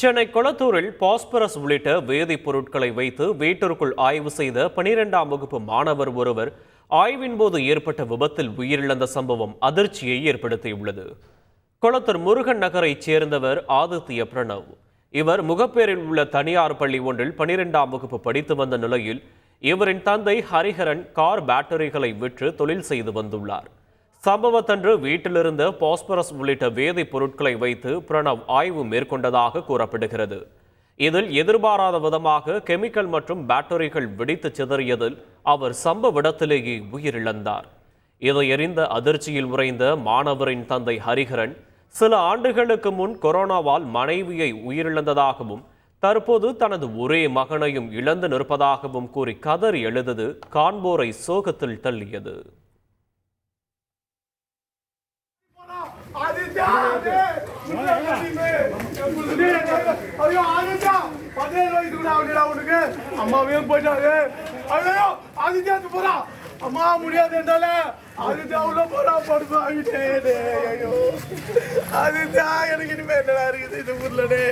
Chennai கொளத்தூரில் phosphorus உள்ளிட்ட வேதிப் பொருட்களை வைத்து வீட்டிற்குள் ஆய்வு செய்த பனிரெண்டாம் வகுப்பு மாணவர் ஒருவர் ஆய்வின் போது ஏற்பட்ட விபத்தில் உயிரிழந்த சம்பவம் அதிர்ச்சியை ஏற்படுத்தியுள்ளது. கொளத்தூர் முருகன் நகரைச் சேர்ந்தவர் ஆதித்ய பிரணவ். இவர் முகப்பேரில் உள்ள தனியார் பள்ளி ஒன்றில் பனிரெண்டாம் வகுப்பு படித்து வந்த நிலையில் இவரின் தந்தை ஹரிஹரன் கார் பேட்டரிகளை விற்று தொழில் செய்து வந்துள்ளார். சம்பவத்தன்று வீட்டிலிருந்த பாஸ்பரஸ் உள்ளிட்ட வேதிப் பொருட்களை வைத்து பிரணவ் ஆய்வு மேற்கொண்டதாக கூறப்படுகிறது. இதில் எதிர்பாராத விதமாக கெமிக்கல் மற்றும் பேட்டரிகள் வெடித்து சிதறியதில் அவர் சம்பவ இடத்திலேயே உயிரிழந்தார். இதை எறிந்த அதிர்ச்சியில் உறைந்த மாணவரின் தந்தை ஹரிஹரன் சில ஆண்டுகளுக்கு முன் கொரோனாவால் மனைவியை உயிரிழந்ததாகவும் தற்போது தனது ஒரே மகனையும் இழந்து நிற்பதாகவும் கூறி கதறி எழுதது காண்போரை சோகத்தில் தள்ளியது. ஐயோ ஆதித்யா! பதினேழு வயசு கூட ஆகுதுடா உனக்கு. அம்மாவையும் போயிட்டாரு. ஐயோ ஆதித்யா போறா. அம்மா முடியாது என்றால ஆதித்யா உள்ள போறா. படுத்து ஆகிட்டே ஐயோ. ஆதித்யா எனக்கு இனிமே என்னடா இருக்குது இந்த ஊர்லடே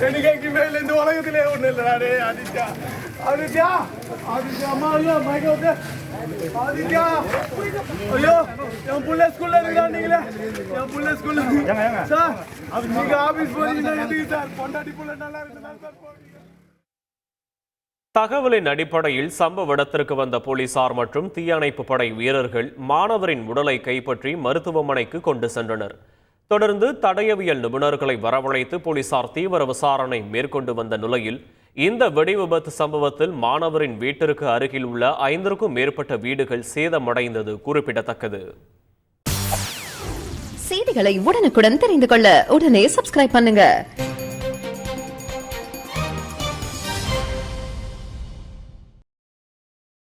எனக்கு இனிமேல் இந்த உலகத்திலே ஒண்ணு இல்லடாடே ஆதித்யா. ஆதித்யா ஆதித்யா அம்மா ஐயோ மயக்க வந்து. ஆதித்யா. ஐயோ என் புள்ள ஸ்கூல்ல இருக்கா நீங்களே. என் புள்ள ஸ்கூல்ல சார் நீங்க ஆபீஸ் போறீங்கன்னா எதுக்கு சார்? பொண்டாட்டி புள்ள நல்லா இருக்குதா சார் போறீங்க. தகவலின் அடிப்படையில் சம்பவ இடத்திற்கு வந்த போலீசார் மற்றும் தீயணைப்பு படை வீரர்கள் மாணவரின் உடலை கைப்பற்றி மருத்துவமனைக்கு கொண்டு சென்றனர். தொடர்ந்து தடயவியல் நிபுணர்களை வரவழைத்து போலீசார் தீவிர விசாரணை மேற்கொண்டு வந்த நிலையில் இந்த வெடி விபத்து சம்பவத்தில் மாணவரின் வீட்டிற்கு அருகில் உள்ள ஐந்திற்கும் மேற்பட்ட வீடுகள் சேதமடைந்தது குறிப்பிடத்தக்கது. செய்திகளை உடனுக்குடன் தெரிந்து கொள்ள உடனே சப்ஸ்கிரைப் பண்ணுங்க.